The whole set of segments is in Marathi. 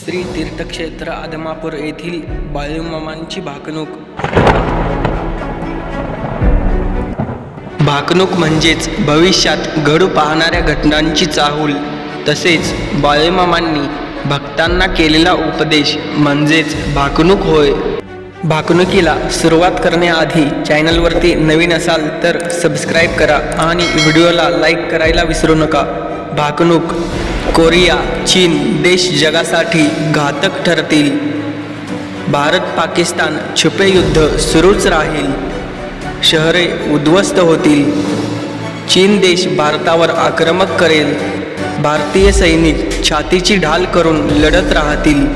श्री तीर्थक्षेत्र आदमापूर येथील बाळूमामांची भाकणूक. भाकणूक म्हणजेच भविष्यात घडू पाहणाऱ्या घटनांची चाहूल. तसेच बाळूमामांनी भक्तांना केलेला उपदेश म्हणजेच भाकणूक होय. भाकणुकीला सुरुवात करण्याआधी चॅनलवरती नवीन असाल तर सबस्क्राईब करा आणि व्हिडिओला लाईक करायला विसरू नका. भाकणूक कोरिया चीन देश जगासाठी घातक ठरतील. भारत पाकिस्तान छुपे युद्ध सुरूच राहील. शहरे उद्ध्वस्त होतील. चीन देश भारतावर आक्रमक करेल. भारतीय सैनिक छातीची ढाल करून लढत राहतील.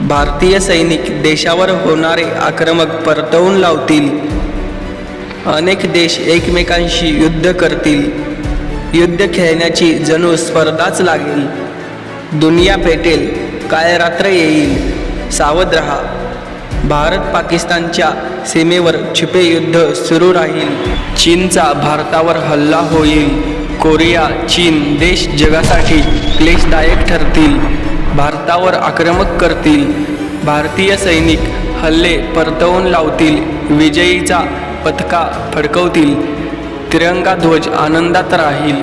भारतीय सैनिक देशावर होणारे आक्रमक परतवून लावतील. अनेक देश एकमेकांशी युद्ध करतील. युद्ध खेळण्याची जणू स्पर्धाच लागेल. दुनिया पेटेल काय रात्र येईल. सावध रहा. भारत पाकिस्तानच्या सीमेवर छुपे युद्ध सुरू राहील. चीनचा भारतावर हल्ला होईल. कोरिया चीन देश जगासाठी क्लेशदायक ठरतील. भारतावर आक्रमक करतील. भारतीय सैनिक हल्ले परतवून लावतील. विजयीचा पथका फडकवतील. तिरंगा ध्वज आनंदात राहील.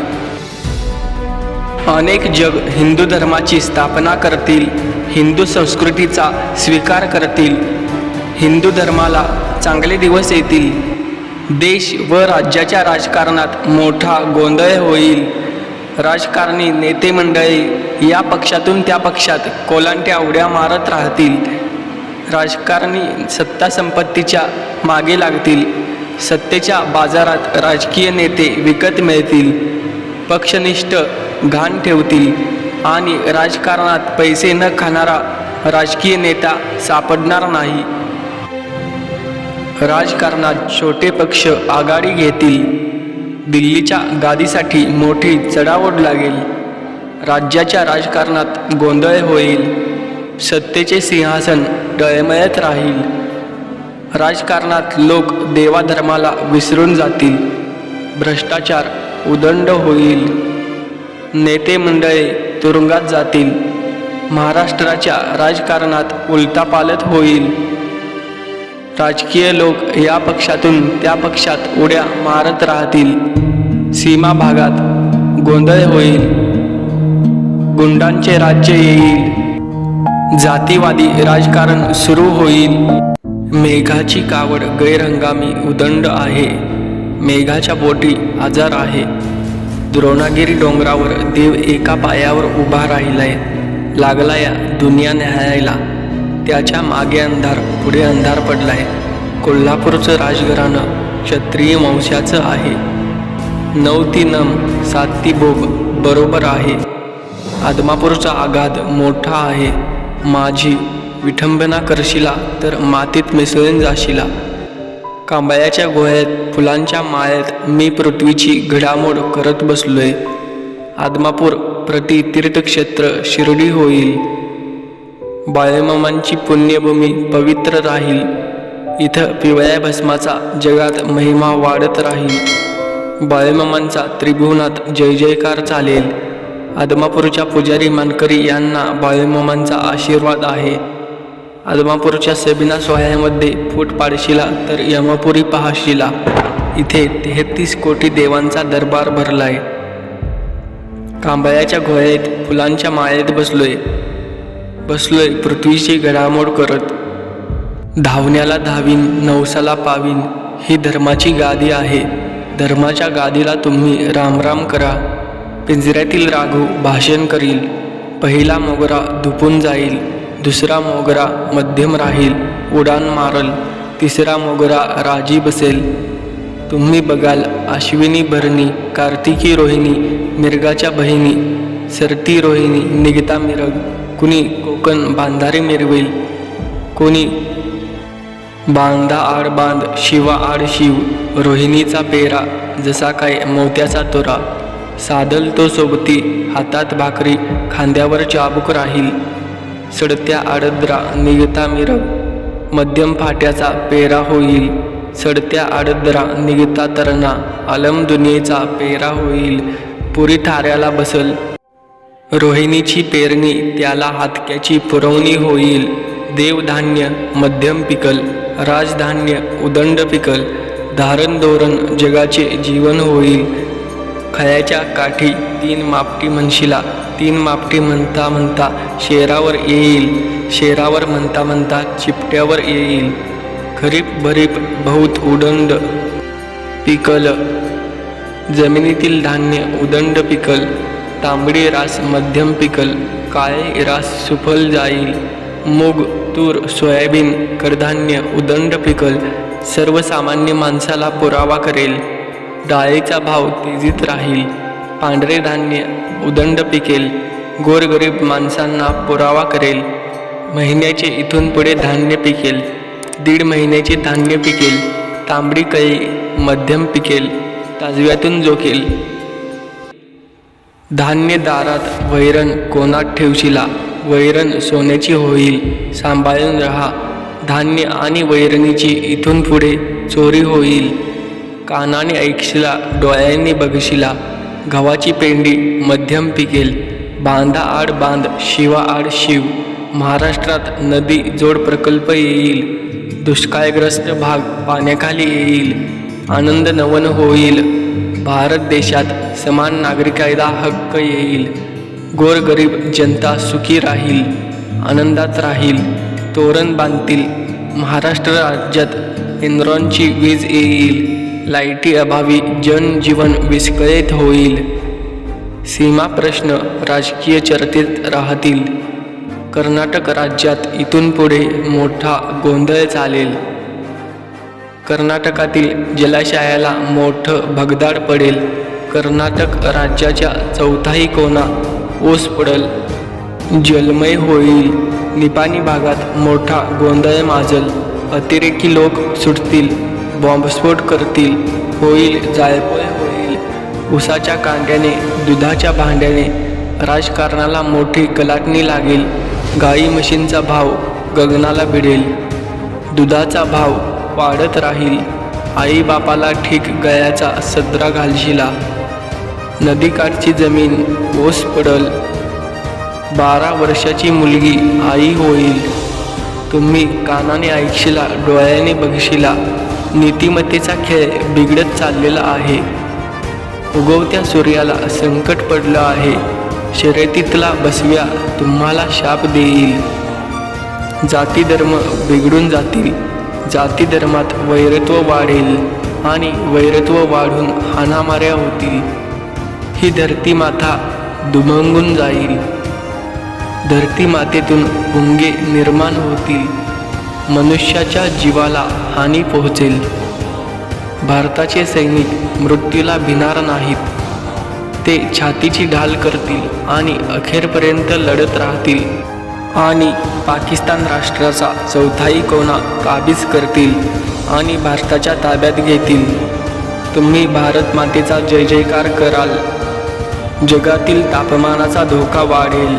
अनेक जग हिंदू धर्माची स्थापना करतील हिंदू संस्कृतीचा स्वीकार करतील हिंदू धर्माला चांगले दिवस येतील. देश व राज्याच्या राजकारणात मोठा गोंधळ होईल. राजकारणी नेते मंडळी या पक्षातून त्या पक्षात कोलांट्या उड्या मारत राहतील. राजकारणी सत्ता संपत्तीच्या मागे लागतील. सत्तेच्या बाजारात राजकीय नेते विकत मिळतील पक्षनिष्ठ घाण ठेवतील आणि राजकारणात पैसे न खाणारा राजकीय नेता सापडणार नाही. राजकारणात छोटे पक्ष आघाडी घेतील दिल्लीच्या गादीसाठी मोठी चढावड लागेल राज्याच्या राजकारणात गोंधळ होईल सत्तेचे सिंहासन डळमळत राहील. राजकारणात लोक देवाधर्माला विसरून जातील. भ्रष्टाचार उदंड होईल. नेते मंडळे तुरुंगात जातील. महाराष्ट्राच्या राजकारणात उलटापालत होईल. राजकीय लोक या पक्षातून त्या पक्षात उड्या मारत राहतील. सीमा भागात गोंधळ होईल. गुंडांचे राज्य येईल. जातीवादी राजकारण सुरू होईल. मेघाची कावड गैरहंगामी उदंड आहे. मेघाच्या बोटी आजार आहे. द्रोणागिरी डोंगरावर देव एका पायावर उभा राहिलाय. लागला या दुनिया न्याहायला. त्याच्यामागे अंधार पुढे अंधार पडलाय. कोल्हापूरचं राजघराणं क्षत्रिय वंशाचं आहे. नऊ ती नम सात ती भोग बरोबर आहे. आदमापूरचा आघात मोठा आहे. माझी विठंबना करशिला तर मातीत मिसळून जाशिला. कांबाळ्याच्या गोळ्यात फुलांच्या माळ्यात मी पृथ्वीची घडामोड करत बसलोय. आदमापूर प्रति तीर्थक्षेत्र शिर्डी होईल. बाळेमामांची पुण्यभूमी पवित्र राहील. इथं पिवळ्या भस्माचा जगात महिमा वाढत राहील. बाळेमामांचा त्रिभुवनात जय जयकार चालेल. आदमापूरच्या पुजारी मानकरी यांना बाळेमामांचा आशीर्वाद आहे. आदमापूरच्या सेबिना सोहळ्यामध्ये फूट पाडशीला तर यमापुरी पहाशीला इथे तेहतीस कोटी देवांचा दरबार भरलाय. कांबळ्याच्या घोळ्यात फुलांच्या माळेत बसलोय. बसलोय पृथ्वीची घडामोड करत. धावण्याला धावीन नवसाला पावीन ही धर्माची गादी आहे. धर्माच्या गादीला तुम्ही रामराम करा. पिंजऱ्यातील राघू भाषण करील. पहिला मोगरा धुपून जाईल. दुसरा मोगरा मध्यम राहील उडान मारल. तिसरा मोगरा राजी बसेल. तुम्ही बघाल अश्विनी भरणी कार्तिकी रोहिणी मिरगाच्या बहिणी सरती रोहिणी निगता मिरग. कुणी कोकण बांधारे मिरवेल? कोणी बांधा आड बांध शिवा आड शिव. रोहिणीचा पेरा जसा काय मोत्याचा तोरा. सादल तो सोबती हातात भाकरी खांद्यावर चाबूक राहील. सडत्या आडद्रा निगता मिरग. मध्यम फाट्याचा पेरा होईल. सडत्या आडद्रा निगता तरणा आलम दुनियेचा पेरा होईल. पुरी थाऱ्याला बसल. रोहिणीची पेरणी त्याला हातक्याची पुरवणी होईल. देवधान्य मध्यम पिकल. राजधान्य उदंड पिकल. धारण धोरण जगाचे जीवन होईल. खळ्याच्या काठी तीन मापटी म्हणशिला तीन मापटी म्हणता म्हणता शेरावर येईल शेरावर म्हणता म्हणता चिपट्यावर येईल. खरीप भरीप बहुत उदंड पिकल जमिनीतील धान्य उदंड पिकल तांबडी रास मध्यम पिकल काळे रास सुफल जाईल. मूग तूर सोयाबीन कडधान्य उदंड पिकल सर्वसामान्य माणसाला पुरावा करेल. डाळीचा भाव तेजीत राहील. पांढरे धान्य उदंड पिकेल. गोरगरीब माणसांना पुरावा करेल. महिन्याचे इथून पुढे धान्य पिकेल. दीड महिन्याचे धान्य पिकेल. तांबडी कळी मध्यम पिकेल. ताजव्यातून जोकेल. धान्य दारात वैरण कोणात ठेवशिला? वैरण सोन्याची होईल. सांभाळून रहा. धान्य आणि वैरणीची इथून पुढे चोरी होईल. कानाने ऐकशिला डोळ्यांनी बघशिला गव्हाची पेंडी मध्यम पिकेल बांधा आड बांध शिवा आड शिव महाराष्ट्रात नदी जोड प्रकल्प येईल दुष्काळग्रस्त भाग पाण्याखाली येईल आनंद नवन होईल भारत देशात समान नागरिकायदा हक्क येईल गोरगरीब जनता सुखी राहील आनंदात राहील तोरण बांधतील महाराष्ट्र राज्यात इंद्रॉनची वीज येईल लाईटी अभावी जनजीवन विस्कळीत होईल. सीमा प्रश्न राजकीय चर्चेत राहतील. कर्नाटक राज्यात इथून पुढे मोठा गोंधळ चालेल. कर्नाटकातील जलाशयाला मोठं भगदाड पडेल. कर्नाटक राज्याच्या चौथाही कोना ओस पडल. जलमय होईल. निपाणी भागात मोठा गोंधळ माजल. अतिरेकी लोक सुटतील. बॉम्बस्फोट करतील होईल जाळपोळ होईल. उसाच्या कांड्याने दुधाच्या भांड्याने राजकारणाला मोठी कलाटणी लागेल. गाई म्हशींचा भाव गगनाला भिडेल. दुधाचा भाव वाढत राहील. आईबापाला ठीक गळ्याचा सदरा घालशिला. नदीकाठची जमीन ओस पडल. बारा वर्षाची मुलगी आई होईल. तुम्ही कानाने ऐकशिला डोळ्याने बघशिला. नीतिमत्तेचा खेळ बिघडत चाललेला आहे. उगवत्या सूर्याला संकट पडलं आहे. शर्यतीतला बसव्या तुम्हाला शाप देईल. जाती धर्म बिघडून जातील. जाती धर्मात वैरत्व वाढेल आणि वैरत्व वाढून हाणामाऱ्या होतील. ही धरती माथा दुमंगून जाईल. धरती मातेतून भुंगे निर्माण होतील. मनुष्याच्या जीवाला हानी पोहोचेल. भारताचे सैनिक मृत्यूला भिणार नाहीत. ते छातीची ढाल करतील आणि अखेरपर्यंत लढत राहतील. आणि पाकिस्तान राष्ट्राचा चौथाई कोणा काबीज करतील आणि भारताच्या ताब्यात घेतील. तुम्ही भारत मातेचा जय जयकार कराल. जगातील तापमानाचा धोका वाढेल.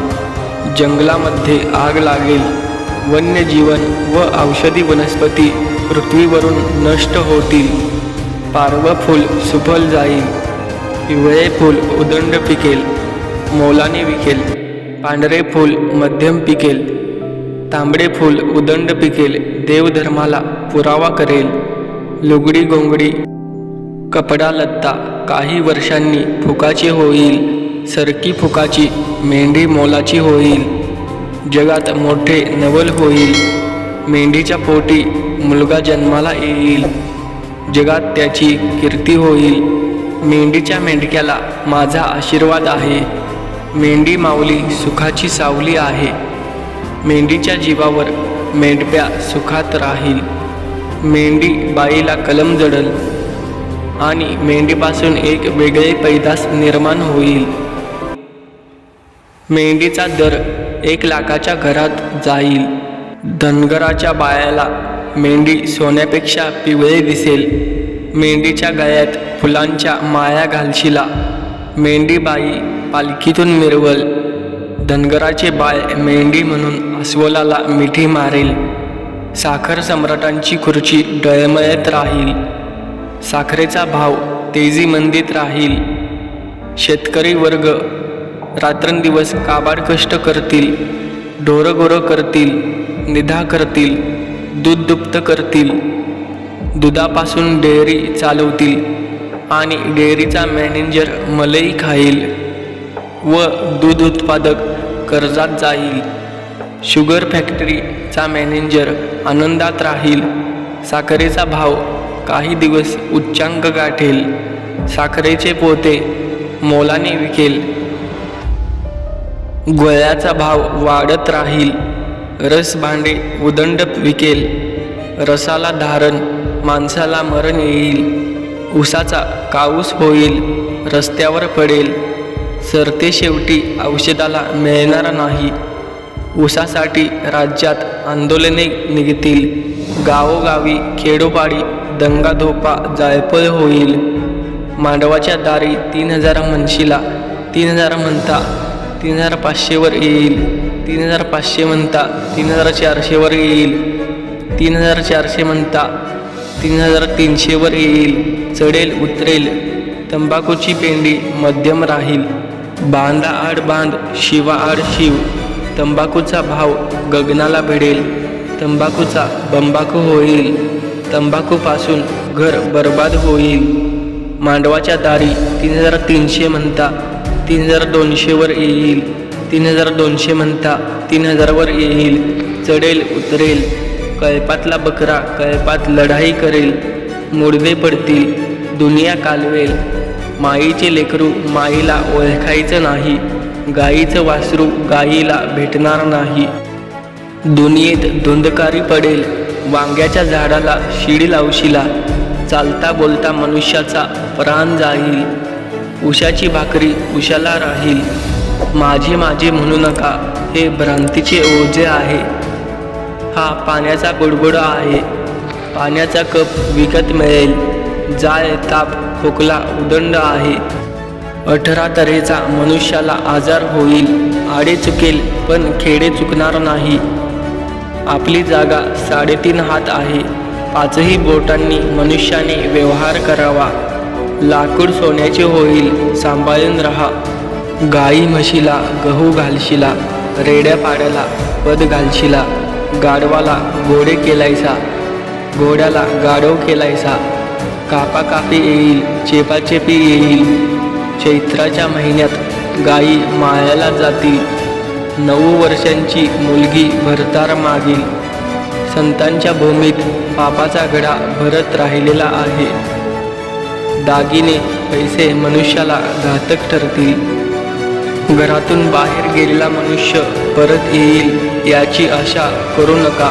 जंगलामध्ये आग लागेल. वन्यजीवन व औषधी वनस्पती पृथ्वीवरून नष्ट होतील. पारवं फूल सुफल जाईल. पिवळे फूल उदंड पिकेल. मोलाने विकेल. पांढरे फूल मध्यम पिकेल. तांबडे फूल उदंड पिकेल. देवधर्माला पुरावा करेल. लुगडी गोंगडी कपडा लत्ता काही वर्षांनी फुकाची होईल. सरकी फुकाची मेंढी मोलाची होईल. जगात मोठे नवल होईल. मेंढीच्या पोटी मुलगा जन्माला येईल. जगात त्याची कीर्ती होईल. मेंढीच्या मेंढक्याला माझा आशीर्वाद आहे. मेंढी माऊली सुखाची सावली आहे. मेंढीच्या जीवावर मेंढप्या सुखात राहील. मेंढी बाईला कलम जडल आणि मेंढीपासून एक वेगळे पैदास निर्माण होईल. मेंढीचा दर एक लाखाच्या घरात जाईल. धनगराच्या बायाला मेंढी सोन्यापेक्षा पिवळे दिसेल. मेंढीच्या गळ्यात फुलांच्या माया घालशिला. मेंढीबाई पालखीतून मिरवल. धनगराचे बाळ मेंढी म्हणून अस्वलाला मिठी मारेल. साखर सम्राटांची खुर्ची डळमळत राहील. साखरेचा भाव तेजी मंदीत राहील. शेतकरी वर्ग रात्रंदिवस काबाड कष्ट करतील. ढोरगोरं करतील. निधा करतील. दूध दुप्त करतील. दुधापासून डेअरी चालवतील आणि डेअरीचा मॅनेजर मलई खाईल व दूध उत्पादक कर्जात जाईल. शुगर फॅक्टरीचा मॅनेजर आनंदात राहील. साखरेचा भाव काही दिवस उच्चांक गाठेल. साखरेचे पोते मोलाने विकेल. गोळ्याचा भाव वाढत राहील. रस भांडे उदंड विकेल. रसाला धारण माणसाला मरण येईल. उसाचा काऊस होईल रस्त्यावर पडेल. सरते शेवटी औषधाला मिळणार नाही. ऊसासाठी राज्यात आंदोलने निघतील. गावोगावी खेडोपाडी दंगाधोपा जायफळ होईल. मांडवाच्या दारी तीन हजार म्हणशीला तीन हजार म्हणता तीन हजार पाचशेवर येईल. तीन हजार पाचशे म्हणता तीन हजार चारशेवर येईल. तीन हजार चारशे म्हणता तीन हजार तीनशेवर येईल. चढेल उतरेल. तंबाखूची पेंडी मध्यम राहील. बांधा आड बांध शिवा आड शिव. तंबाखूचा भाव गगनाला भिडेल. तंबाखूचा बंबाखू होईल. तंबाखूपासून घर बर्बाद होईल. मांडवाच्या दारी तीन हजार तीनशे म्हणता तीन हजार दोनशेवर येईल. तीन हजार दोनशे म्हणता तीन हजारवर येईल चढेल उतरेल कळपातला बकरा कळपात लढाई करेल मुडदे पडतील दुनिया कालवेल माईचे लेकरू माईला ओळखायचं नाही गाईचं वासरू गाईला भेटणार नाही. दुनियेत धुंदकारी पडेल वांग्याच्या झाडाला शिडी लावशीला चालता बोलता मनुष्याचा प्राण जाईल उशाची भाकरी उशाला राहील. माझे माझे म्हणू नका. हे भ्रांतीचे ओझे आहे. हा पाण्याचा गुडगुडा आहे. पाण्याचा कप विकत मिळेल. जाळ ताप खोकला उदंड आहे. अठरा तऱ्हेचा मनुष्याला आजार होईल. आडे चुकेल पण खेडे चुकणार नाही. आपली जागा साडेतीन हात आहे. पाचही बोटांनी मनुष्याने व्यवहार करावा. लाकूड सोन्याचे होईल. सांभाळून राहा. गाई म्हशीला गहू घालशिला रेड्या पाड्याला पद घालशिला गाढवाला घोडे केलायसा घोड्याला गाढव केलायसा कापा कापी येईल चेपाचेपी येईल. चैत्राच्या महिन्यात गाई माळ्याला जातील. नऊ वर्षांची मुलगी भरतार मागील. संतांच्या भूमीत पापाचा घडा भरत राहिलेला आहे. दागिने पैसे मनुष्याला घातक ठरतील. घरातून बाहेर गेलेला मनुष्य परत येईल याची आशा करू नका.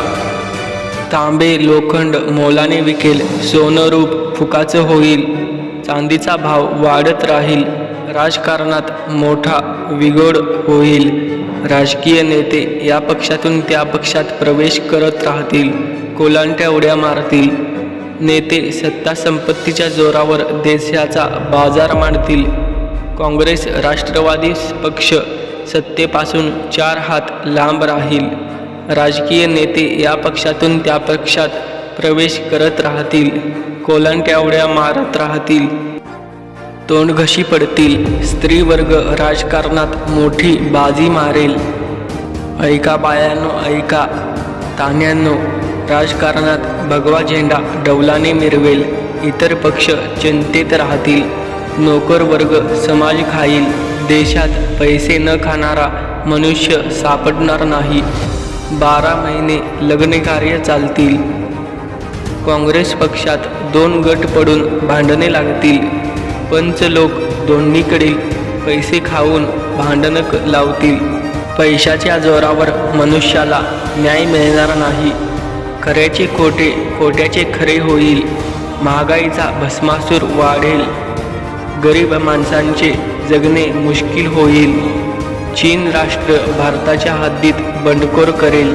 तांबे लोखंड मोलाने विकेल सोनरूप फुकाचं होईल. चांदीचा भाव वाढत राहील. राजकारणात मोठा विघोड होईल. राजकीय नेते या पक्षातून त्या पक्षात प्रवेश करत राहतील. कोलांट्या उड्या मारतील. नेते सत्ता संपत्तीच्या जोरावर देशाचा बाजार मांडतील. काँग्रेस राष्ट्रवादी पक्ष सत्तेपासून चार हात लांब राहील. राजकीय नेते या पक्षातून त्या पक्षात प्रवेश करत राहतील. कोलंट्यावड्या मारत राहतील. तोंडघशी पडतील. स्त्रीवर्ग राजकारणात मोठी बाजी मारेल. ऐका बायांनो ऐका. तान्यांनो राजकारणात भगवा झेंडा डौलाने मिरवेल. इतर पक्ष चिंतेत राहतील. नोकर वर्ग समाज खाईल देशात पैसे न खाणारा मनुष्य सापडणार नाही. बारा महिने लग्नकार्य चालतील. काँग्रेस पक्षात दोन गट पडून भांडणे लागतील. पंच लोक दोन्हीकडील पैसे खाऊन भांडणं लावतील. पैशाच्या जोरावर मनुष्याला न्याय मिळणार नाही. खऱ्याचे खोटे खोट्याचे खरे होईल. महागाईचा भस्मासूर वाढेल. गरीब माणसांचे जगणे मुश्किल होईल. चीन राष्ट्र भारताच्या हद्दीत बंडखोर करेल.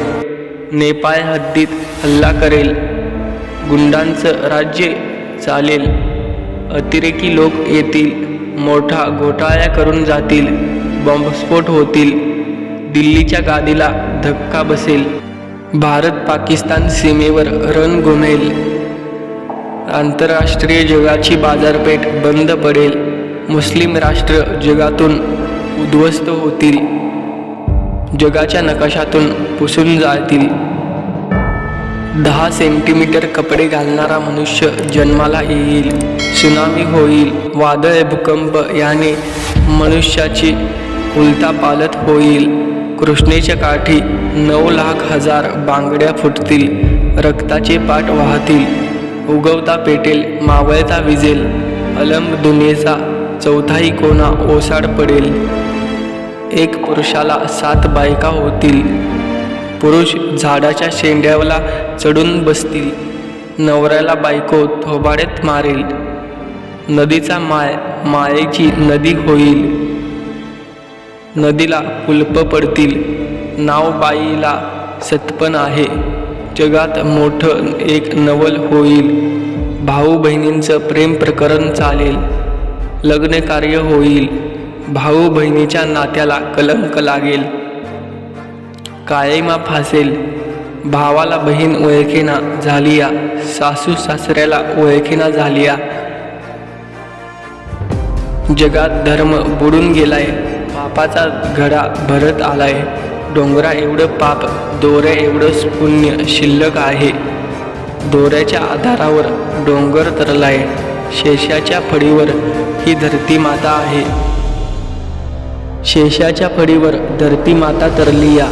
नेपाळ हद्दीत हल्ला करेल. गुंडांचं राज्य चालेल. अतिरेकी लोक येतील. मोठा घोटाळा करून जातील. बॉम्बस्फोट होतील. दिल्लीच्या गादीला धक्का बसेल. भारत पाकिस्तान सीमेवर रण घुमेल आंतरराष्ट्रीय जगाची बाजारपेठ बंद पडेल. मुस्लिम राष्ट्र जगातून उद्ध्वस्त होतील. जगाच्या नकाशातून पुसून जातील. दहा सेंटीमीटर कपडे घालणारा मनुष्य जन्माला येईल. सुनामी होईल. वादळ भूकंप याने मनुष्याची उलता पालत होईल. कृष्णेच्या काठी नऊ लाख हजार बांगड्या फुटतील. रक्ताचे पाठ वाहतील. उगवता पेटेल मावळता विजेल. अलंब दुनियेचा चौथाही कोणा ओसाड पडेल. एक पुरुषाला सात बायका होतील. पुरुष झाडाच्या शेंड्याला चढून बसतील. नवऱ्याला बायको थोबाड्यात मारेल. नदीचा माय मायेची नदी होईल. नदीला कुल्प पडतील. नाव बाईला सत्पन आहे. जगात मोठं एक नवल होईल. भाऊ बहिणींचं प्रेम प्रकरण चालेल. लग्न कार्य होईल. भाऊ बहिणीच्या नात्याला कलंक लागेल. कायमा फासेल. भावाला बहीण ओळखेना झालिया. सासू सासऱ्याला ओळखेना झालिया. जगात धर्म बुडून गेलाय. पापाचा घडा भरत आलाय. डोंगरा एवढं पाप दोऱ्या एवढं पुण्य शिल्लक आहे. दोऱ्याच्या आधारावर डोंगर तरलाय शेषाच्या फडीवर ही धरती माता आहे. शेषाच्या फडीवर धरती माता तरली या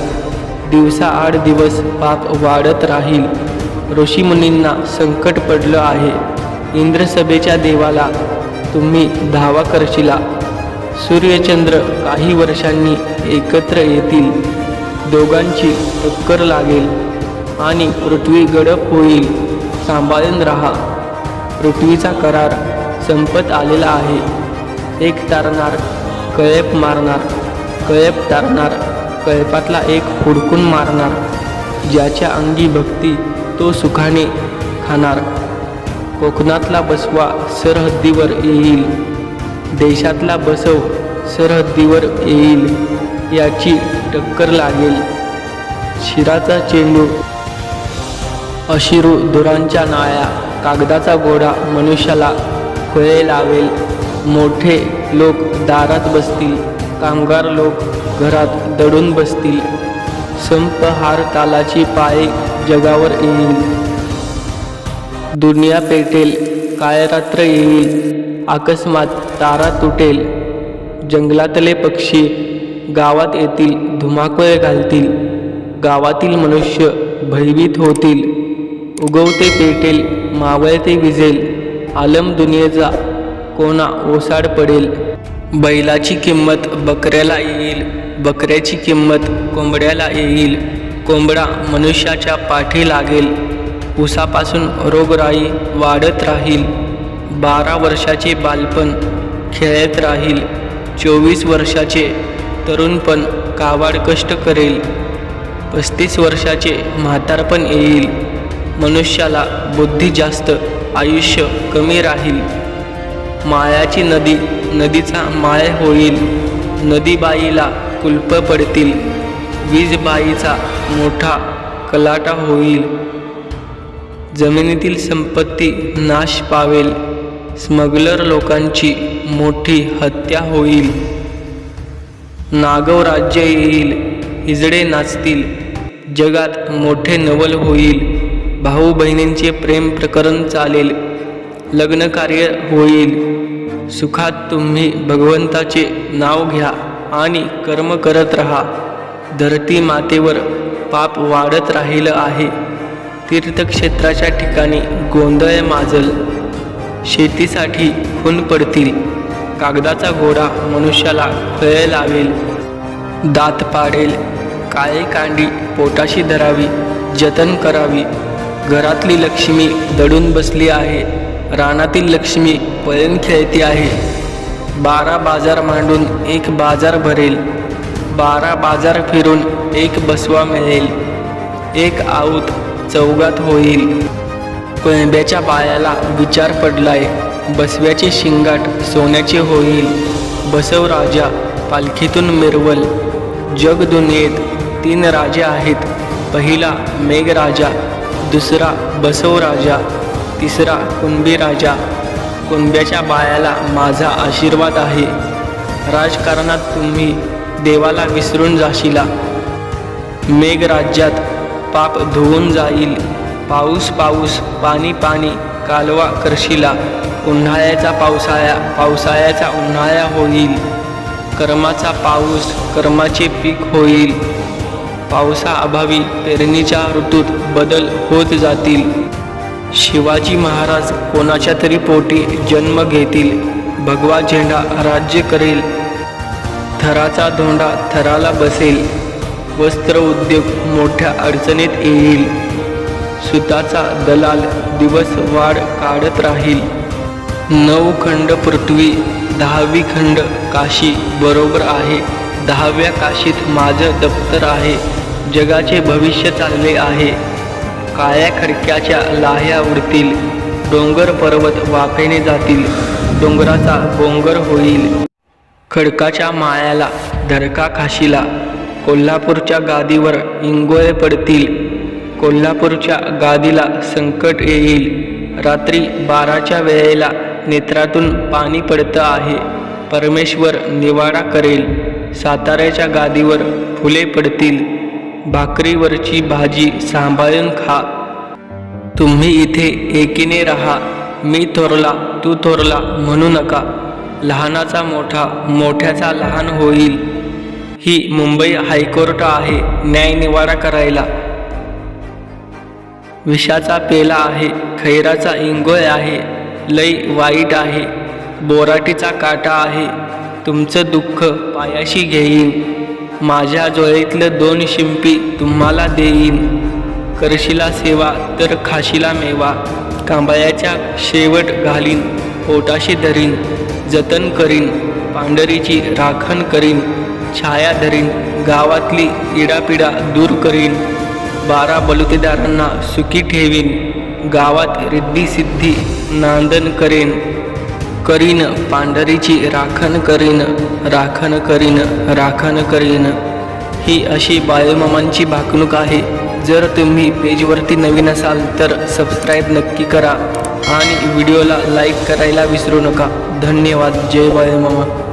दिवसा आठ दिवस पाप वाढत राहील. ऋषीमुनींना संकट पडलं आहे. इंद्रसभेच्या देवाला तुम्ही धावा करशिला. सूर्यचंद्र काही वर्षांनी एकत्र येतील. दोघांची टक्कर लागेल आणि पृथ्वी गडप होईल. सांभाळून राहा. पृथ्वीचा करार संपत आलेला आहे. एक तारणार कळप मारणार कळप तारणार कळपातला एक हुडकून मारणार. ज्याच्या अंगी भक्ती तो सुखाने खाणार. कोकणातला बसवा सरहद्दीवर येईल. देशातला बसव सरहद्दीवर येईल. याची टक्कर लागेल. शिराचा चेंडू. अशिरू दुरांच्या नाळ्या कागदाचा गोडा मनुष्याला खुळे लावेल. मोठे लोक दारात बसतील कामगार लोक घरात दडून बसतील. संप हार तालाची पाये जगावर येईल. दुनिया पेटेल काळरात्र येईल. अकस्मात तारा तुटेल. जंगलातले पक्षी गावात येतील धुमाकूळ घालतील. गावातील मनुष्य भयभीत होतील उगवते पेटेल मावळते विजेल आलम दुनियेचा कोणा ओसाड पडेल. बैलाची किंमत बकऱ्याला येईल बकऱ्याची किंमत कोंबड्याला येईल कोंबडा मनुष्याच्या पाठी लागेल. उसापासून रोगराई वाढत राहील बारा वर्षाचे बालपण खेळत राहील चोवीस वर्षाचे तरुणपण कावाड कष्ट करेल. पस्तीस वर्षाचे म्हातारपण येईल. मनुष्याला बुद्धी जास्त आयुष्य कमी राहील. माळ्याची नदी नदीचा माळे होईल. नदीबाईला कुल्प पडतील. वीजबाईचा मोठा कलाटा होईल. जमिनीतील संपत्ती नाश पावेल. स्मगलर लोकांची मोठी हत्या होईल. नागव राज्य येईल. हिजडे नाचतील. जगात मोठे नवल होईल. भाऊ बहिणींचे प्रेम प्रकरण चालेल. लग्न कार्य होईल. सुखात तुम्ही भगवंताचे नाव घ्या आणि कर्म करत राहा. धरती मातेवर पाप वाढत राहिलं आहे. तीर्थक्षेत्राच्या ठिकाणी गोंधळ माजल. शेतीसाठी खून पडतील. कागदाचा घोडा मनुष्याला खळ लावेल. दात पाडेल. काळे कांडी पोटाशी धरावी जतन करावी. घरातली लक्ष्मी दडून बसली आहे. रानातील लक्ष्मी पळण खेळती आहे. बारा बाजार मांडून एक बाजार भरेल. बारा बाजार फिरून एक बसवा मिळेल. एक आऊत चौगात होईल. कोळंब्याच्या बायाला विचार पडलाय. बसव्याची शिंगाट सोन्याचे होईल. बसव राजा पालखीतून मिरवल. जग दुनियेत तीन राजे आहेत. पहिला मेघराजा दुसरा बसव राजा तिसरा कुणबी राजा कुणब्याच्या बायाला माझा आशीर्वाद आहे. राजकारणात तुम्ही देवाला विसरून जाशिला. मेघराज्यात पाप धुवून जाईल. पाऊस पाऊस पाणी पाणी कालवा करशिला. उन्हाळ्याचा पावसाळ्या पावसाळ्याचा उन्हाळ्या होईल. कर्माचा पाऊस कर्माचे पीक होईल. पावसाअभावी पेरणीच्या ऋतूत बदल होत जातील. शिवाजी महाराज कोणाच्या तरी पोटी जन्म घेतील भगवा झेंडा राज्य करेल. थराचा धोंडा थराला बसेल. वस्त्र उद्योग मोठ्या अडचणीत येईल. सुताचा दलाल दिवस वाढ काढत राहील. नऊ खंड पृथ्वी दहावी खंड काशी बरोबर आहे. दहाव्या काशीत माझं दप्तर आहे. जगाचे भविष्य चालले आहे. काळ्या खडक्याच्या लाह्या उडतील. डोंगर पर्वत वाफेने जातील. डोंगराचा बोंगर होईल. खडकाच्या माळ्याला धडका खाशीला कोल्हापूरच्या गादीवर इंगोळे पडतील. कोल्हापूरच्या गादीला संकट येईल. रात्री बाराच्या वेळेला नेत्रातून पाणी पडतं आहे. परमेश्वर निवाडा करेल. साताऱ्याच्या गादीवर फुले पडतील. भाकरीवरची भाजी सांभाळून खा. तुम्ही इथे एकीने राहा. मी थोरला तू थोरला म्हणू नका. लहानाचा मोठा मोठ्याचा लहान होईल. ही मुंबई हायकोर्ट आहे न्यायनिवाडा करायला. विषाचा पेला आहे खैराचा इंगोळ आहे लई वाईट आहे बोराटीचा काटा आहे. तुमचं दुःख पायाशी घेईन. माझ्या जोळीतलं दोन शिंपी तुम्हाला देईन. करशिला सेवा तर खाशीला मेवा. कांबाळ्याच्या शेवट घालीन पोटाशी धरीन जतन करीन पांढरीची राखण करीन छाया धरीन गावातली इडापिडा दूर करीन बारा बलुतेदारांना सुखी ठेवीन गावात रिद्धी सिद्धी नांदन करेन. करीन पांढरीची राखण करीन राखण करीन राखण करीन. ही अशी बाळूमामांची भाकणूक आहे. जर तुम्ही पेजवरती नवीन असाल तर सबस्क्राईब नक्की करा आणि व्हिडिओला लाईक करायला विसरू नका. धन्यवाद. जय बाळूमामा.